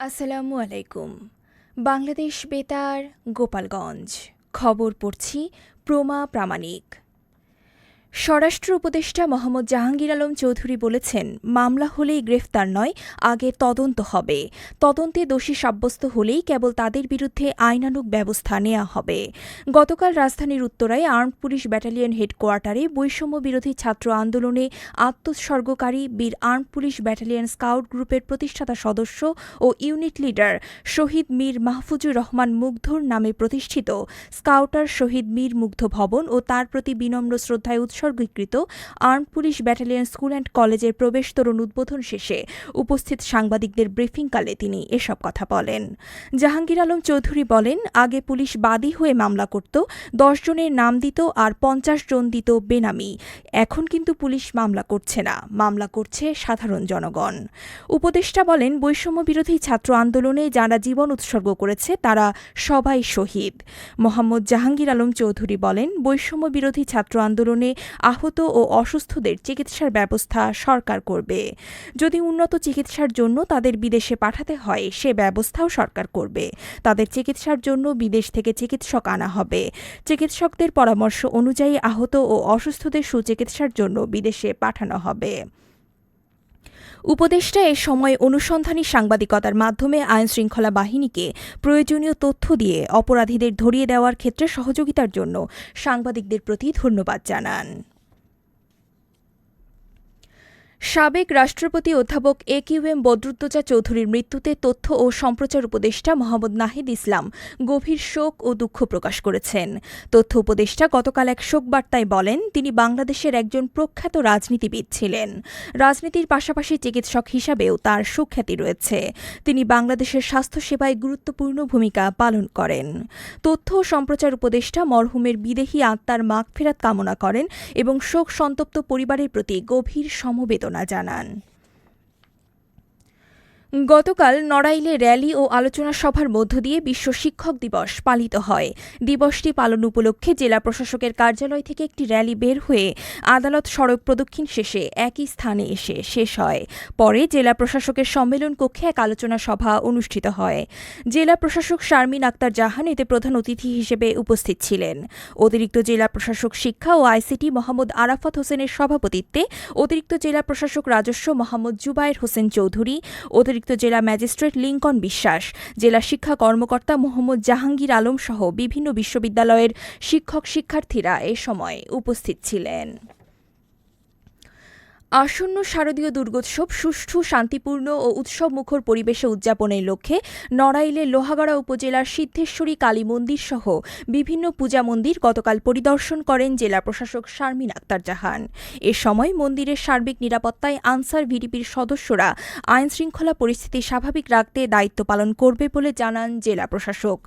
আসসালামু আলাইকুম। বাংলাদেশ বেতার গোপালগঞ্জ। খবর পড়ছি প্রমা প্রামাণিক। স্বরাষ্ট্র উপদেষ্টা মোহাম্মদ জাহাঙ্গীর আলম চৌধুরী বলেছেন, মামলা হলেই গ্রেফতার নয়, আগে তদন্ত হবে। তদন্তে দোষী সাব্যস্ত হলেই কেবল তাদের বিরুদ্ধে আইনানুগ ব্যবস্থা নেওয়া হবে। গতকাল রাজধানীর উত্তরায় আর্মড পুলিশ ব্যাটালিয়ন হেডকোয়ার্টারে বৈষম্য বিরোধী ছাত্র আন্দোলনে আত্মোৎসর্গকারী বীর আর্মড পুলিশ ব্যাটালিয়ন স্কাউট গ্রুপের প্রতিষ্ঠাতা সদস্য ও ইউনিট লিডার শহীদ মীর মাহফুজুর রহমান মুগ্ধর নামে প্রতিষ্ঠিত স্কাউটার শহীদ মীর মুগ্ধ ভবন ও তার প্রতি বিনম্র শ্রদ্ধায় উৎসর্গীকৃত armed police battalion school and কলেজের প্রবেশ তরুণ উদ্বোধন শেষে উপস্থিত সাংবাদিকদের ব্রিফিংকালে তিনি এসব কথা বলেন। জাহাঙ্গীর আলম চৌধুরী বলেন, আগে পুলিশ বাদী হয়ে মামলা করত, দশ জনের নাম দিত আর পঞ্চাশ জন দিত বেনামি। এখন কিন্তু পুলিশ মামলা করছে না, মামলা করছে সাধারণ জনগণ। উপদেষ্টা বলেন, বৈষম্য বিরোধী ছাত্র আন্দোলনে যারা জীবন উৎসর্গ করেছে, তারা সবাই শহীদ। মোহাম্মদ জাহাঙ্গীর আলম চৌধুরী বলেন, বৈষম্য বিরোধী ছাত্র আন্দোলনে আহত ও অসুস্থদের চিকিৎসার ব্যবস্থা সরকার করবে। যদি উন্নত চিকিৎসার জন্য তাদের বিদেশে পাঠাতে হয়, সে ব্যবস্থাও সরকার করবে। তাদের চিকিৎসার জন্য বিদেশ থেকে চিকিৎসক আনা হবে। চিকিৎসকদের পরামর্শ অনুযায়ী আহত ও অসুস্থদের সুচিকিৎসার জন্য বিদেশে পাঠানো হবে। উপদেষ্টা এ সময় অনুসন্ধানী সাংবাদিকতার মাধ্যমে আইন শৃঙ্খলা বাহিনীকে প্রয়োজনীয় তথ্য দিয়ে অপরাধীদের ধরিয়ে দেওয়ার ক্ষেত্রে সহযোগিতার জন্য সাংবাদিকদের প্রতি ধন্যবাদ জানান। সাবেক রাষ্ট্রপতি অধ্যাপক এ কিউ এম বদরুদ্দোজা চৌধুরীর মৃত্যুতে তথ্য ও সম্প্রচার উপদেষ্টা মোহাম্মদ নাহিদ ইসলাম গভীর শোক ও দুঃখ প্রকাশ করেছেন। তথ্য উপদেষ্টা গতকাল এক শোক বার্তায় বলেন, তিনি বাংলাদেশের একজন প্রখ্যাত রাজনীতিবিদ ছিলেন। রাজনীতির পাশাপাশি চিকিৎসক হিসাবেও তার সুখ্যাতি রয়েছে। তিনি বাংলাদেশের স্বাস্থ্যসেবায় গুরুত্বপূর্ণ ভূমিকা পালন করেন। তথ্য ও সম্প্রচার উপদেষ্টা মরহুমের বিদেহী আত্মার মাগফেরাত কামনা করেন এবং শোক সন্তপ্ত পরিবারের প্রতি গভীর সমবেদনা বেদনা জানান। গতকাল নড়াইলে র্যালি ও আলোচনা সভার মধ্য দিয়ে বিশ্ব শিক্ষক দিবস পালিত হয়। দিবসটি পালন উপলক্ষে জেলা প্রশাসকের কার্যালয় থেকে একটি র্যালি বের হয়ে আদালত সড়ক প্রদক্ষিণ শেষে একই স্থানে এসে শেষ হয়। পরে জেলা প্রশাসকের সম্মেলন কক্ষে এক আলোচনা সভা অনুষ্ঠিত হয়। জেলা প্রশাসক শারমিন আক্তার জাহান এতে প্রধান অতিথি হিসেবে উপস্থিত ছিলেন। অতিরিক্ত জেলা প্রশাসক শিক্ষা ও আইসিটি মোহাম্মদ আরাফাত হোসেনের সভাপতিত্বে অতিরিক্ত জেলা প্রশাসক রাজস্ব মোহাম্মদ জুবায়ের হোসেন চৌধুরী, অতিরিক্ত অতিরিক্ত জেলা ম্যাজিস্ট্রেট লিঙ্কন বিশ্বাস, জেলা শিক্ষা কর্মকর্তা মোহাম্মদ জাহাঙ্গীর আলম সহ বিভিন্ন বিশ্ববিদ্যালয়ের শিক্ষক শিক্ষার্থীরা এ সময় উপস্থিত ছিলেন। আসন্ন শারদীয় দুর্গোৎসব সুষ্ঠু, শান্তিপূর্ণ ও উৎসবমুখর পরিবেশে উদযাপনের লক্ষ্যে নড়াইলে লোহাগড়া উপজেলার সিদ্ধেশ্বরী কালী মন্দির সহ বিভিন্ন পূজা মন্দির গতকাল পরিদর্শন করেন জেলা প্রশাসক শারমিন আক্তার জাহান। এ সময় মন্দিরের সার্বিক নিরাপত্তায় আনসার ভিডিপির সদস্যরা আইন শৃঙ্খলা পরিস্থিতি স্বাভাবিক রাখতে দায়িত্ব পালন করবে বলে জানান জেলা প্রশাসক।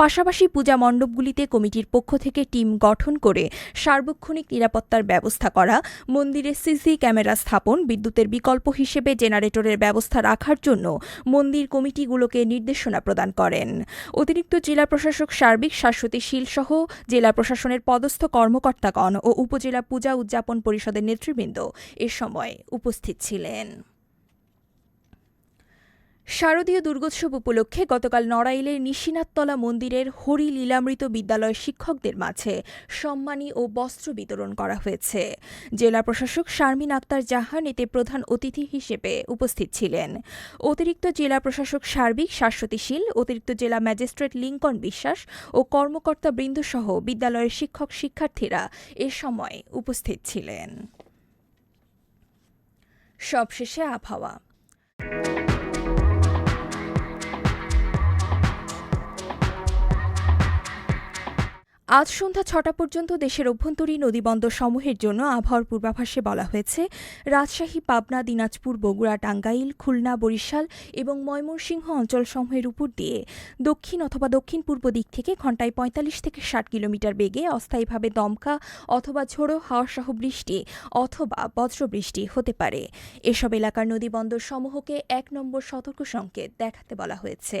পাশাপাশি পূজা মণ্ডপগুলিতে কমিটির পক্ষ থেকে টিম গঠন করে সার্বক্ষণিক নিরাপত্তার ব্যবস্থা করা, মন্দিরে সিসি ক্যামেরা ক্যামেরা স্থাপন বিদ্যুতের বিকল্প হিসেবে জেনারেটরের ব্যবস্থা রাখার জন্য মন্দির কমিটিগুলোকে নির্দেশনা প্রদান করেন। অতিরিক্ত জেলা প্রশাসক সার্বিক শাশ্বতী শীল সহ জেলা প্রশাসনের পদস্থ কর্মকর্তাগণ ও উপজেলা পূজা উদযাপন পরিষদের নেতৃবৃন্দ এ সময় উপস্থিত ছিলেন। শারদীয় দুর্গোৎসব উপলক্ষে গতকাল নড়াইলের নিশিনাথতলা মন্দিরের হরি লীলামৃত বিদ্যালয় শিক্ষকদের মাঝে সম্মানী ও বস্ত্র বিতরণ করা হয়েছে। জেলা প্রশাসক শারমিন আক্তার জাহান এতে প্রধান অতিথি হিসেবে উপস্থিত ছিলেন। অতিরিক্ত জেলা প্রশাসক সার্বিক শাশ্বতীশীল, অতিরিক্ত জেলা ম্যাজিস্ট্রেট লিঙ্কন বিশ্বাস ও কর্মকর্তা বৃন্দসহ বিদ্যালয়ের শিক্ষক শিক্ষার্থীরা এ সময় উপস্থিত ছিলেন। সবশেষে আবহাওয়া। আজ সন্ধ্যা ছটা পর্যন্ত দেশের অভ্যন্তরীণ নদীবন্দর সমূহের জন্য আবহাওয়ার পূর্বাভাসে বলা হয়েছে, রাজশাহী, পাবনা, দিনাজপুর, বগুড়া, টাঙ্গাইল, খুলনা, বরিশাল এবং ময়মনসিংহ অঞ্চলসমূহের উপর দিয়ে দক্ষিণ অথবা দক্ষিণ পূর্ব দিক থেকে ঘন্টায় পঁয়তাল্লিশ থেকে ষাট কিলোমিটার বেগে অস্থায়ীভাবে দমকা অথবা ঝোড়ো হাওয়াসহ বৃষ্টি অথবা বজ্রবৃষ্টি হতে পারে। এসব এলাকার নদীবন্দর সমূহকে এক নম্বর সতর্ক সংকেত দেখাতে বলা হয়েছে।